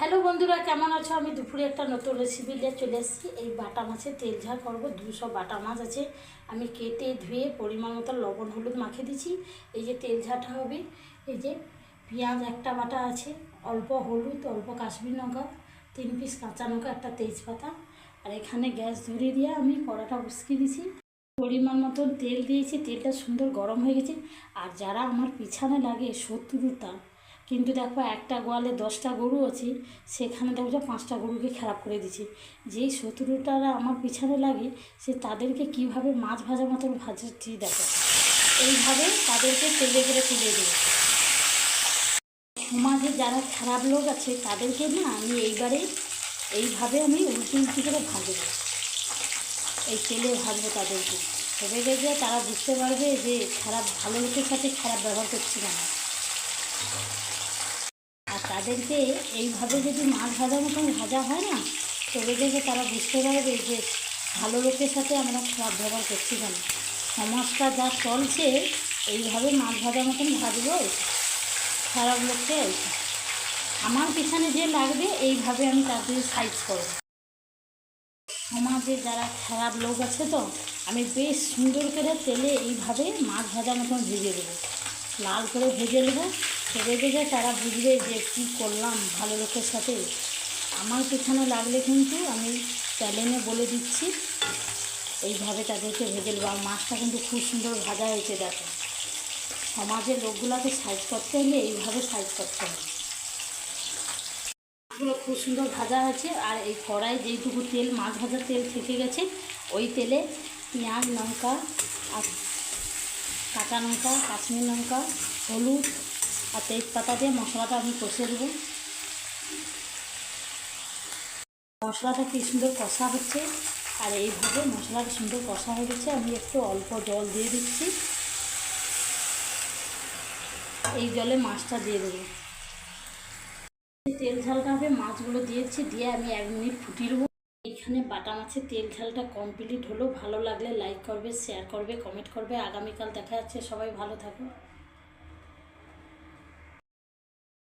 Hello বন্ধুরা, কেমন আছো? আমি দুপুরে একটা নতুন রেসিপি নিয়ে চলে এসেছি। এই বাটা মাছের তেল ঝাল করব। দুশো বাটা মাছ আছে। আমি কেটে, ধুয়ে পরিমাণ মতো লবণ, হলুদ মাখিয়ে দিচ্ছি এই যে তেল ঝালটা হবে, এই যে পেঁয়াজ একটা বাটা আছে, অল্প হলুদ, অল্প কাশ্মীর লঙ্কা, তিন পিস কাঁচা লঙ্কা, একটা তেজপাতা। আর এখানে গ্যাস ধরিয়ে দিয়ে আমি কড়াটা উস্কিয়ে দিছি পরিমাণ মতন তেল দিয়েছি। তেলটা সুন্দর গরম হয়ে গেছে। আর যারা আমার পিছনে লাগে, শত্রুতা কিন্তু দেখো একটা গোয়ালে দশটা গরু আছে, সেখানে দেখো যে পাঁচটা গরুকে খারাপ করে দিচ্ছে যেই শত্রুতারা আমার পিছনে লাগে, সে তাদেরকে কীভাবে মাছ ভাজা মতন ভাজাচ্ছি দেখো। এইভাবে তাদেরকে তেলে করে তুলে দেবো। সমাজে যারা খারাপ লোক আছে, তাদেরকে না আমি এইবারে, এইভাবে আমি উল্টি উল্টি করে ভাজবো। এই তেলে ভাজবো তাদেরকে। তবে দেখবে তারা বুঝতে পারবে যে খারাপ, ভালো লোকের সাথে খারাপ ব্যবহার করছি না। আর তাদেরকে এইভাবে যদি মাছ ভাজার মতন ভাজা হয় না, তবে দেখে তারা বুঝতে পারবে যে ভালো লোকের সাথে আমরা খারাপ ব্যবহার করছি কেন। সমাজটা যা চলছে, এইভাবে মাছ ভাজার মতন ভাজবো, খারাপ লোককে আমার পিছনে যে লাগবে, এইভাবে আমি তাদের সাইজ করব। সমাজে যারা খারাপ লোক আছে তো, আমি বেশ সুন্দর করে তেলে এইভাবে মাছ ভাজার মতন ভেজে দেবো। লাল করে ভেজে নেব। ভেজে ভেজে তারা বুঝবে যে কী করলাম ভালো লোকের সাথে। আমার পেছনে লাগলে কিন্তু আমি চ্যালেঞ্জে বলে দিচ্ছি। এইভাবে তাদেরকে ভেজে আর মাছটা কিন্তু খুব সুন্দর ভাজা হয়েছে, দেখো। সমাজের লোকগুলোকে সাইজ করতে হলে এইভাবে সাইজ করতে হবে। মাছগুলো খুব সুন্দর ভাজা হয়েছে। আর এই কড়াই যেইটুকু তেল, মাছ ভাজার তেল থেকে গেছে, ওই তেলে পেঁয়াজ, লঙ্কা, আর কাঁচা লঙ্কা, কাশ্মীর লঙ্কা, হলুদ আর তেজপাতা দিয়ে মশলাটা আমি কষে দেবো। মশলাটা কি সুন্দর কষা হচ্ছে। আর এইভাবে মশলাটা সুন্দর কষা হয়ে গেছে। আমি একটু অল্প জল দিয়ে দিচ্ছি। এই জলে মাছটা দিয়ে দেবো। তেল ঝালটা হবে মাছগুলো দিয়েছি, দিয়ে আমি এক মিনিট ফুটিয়ে দেবো এখানে বাটা মাছের তেল ঝালটা কমপ্লিট হলো। ভালো লাগলে লাইক করবে, শেয়ার করবে, কমেন্ট করবে। আগামীকাল দেখা যাচ্ছে সবাই ভালো থাকো।